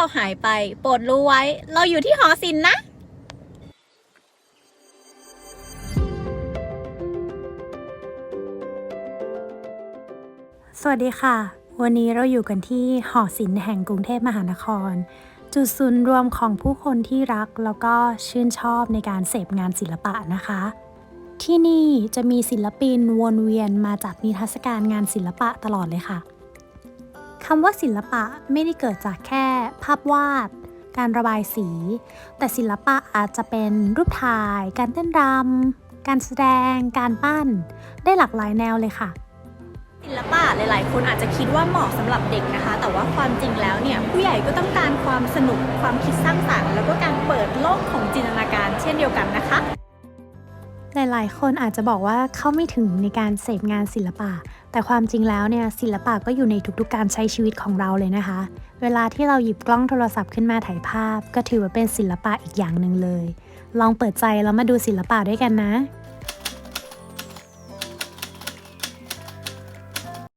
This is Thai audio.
เราหายไป โปรดรู้ไว้ เราอยู่ที่หอศิลป์นะสวัสดีค่ะ วันนี้เราอยู่กันที่หอศิลป์แห่งกรุงเทพมหานคร จุดศูนย์รวมของผู้คนที่รักแล้วก็ชื่นชอบในการเสพงานศิลปะนะคะ ที่นี่จะมีศิลปินวนเวียนมาจัดนิทรรศการงานศิลปะตลอดเลยค่ะคำว่าศิลปะไม่ได้เกิดจากแค่ ภาพวาด การระบายสี แต่ศิลปะอาจจะเป็นรูปถ่าย การเต้นรำการแสดง การปั้น ได้หลากหลายแนวเลยค่ะศิลปะหลาย ๆ คนอาจจะคิดว่าเหมาะสำหรับเด็กนะคะ แต่ว่าความจริงแล้วเนี่ยผู้ใหญ่ก็ต้องการความสนุกความคิดสร้างสรรค์ แล้วก็การเปิดโลกของจินตนาการเช่นเดียวกันนะคะ หลาย ๆ คนอาจจะบอกว่าเข้าไม่ถึงในการเสพงานศิลปะ แต่ความจริงแล้วเนี่ยศิลปะก็อยู่ในทุก ๆ การใช้ชีวิตของเราเลยนะคะ เวลาที่เราหยิบกล้องโทรศัพท์ขึ้นมาถ่ายภาพ ก็ถือว่าเป็นศิลปะอีกอย่างหนึ่งเลย ลองเปิดใจแล้วมาดูศิลปะด้วยกันนะ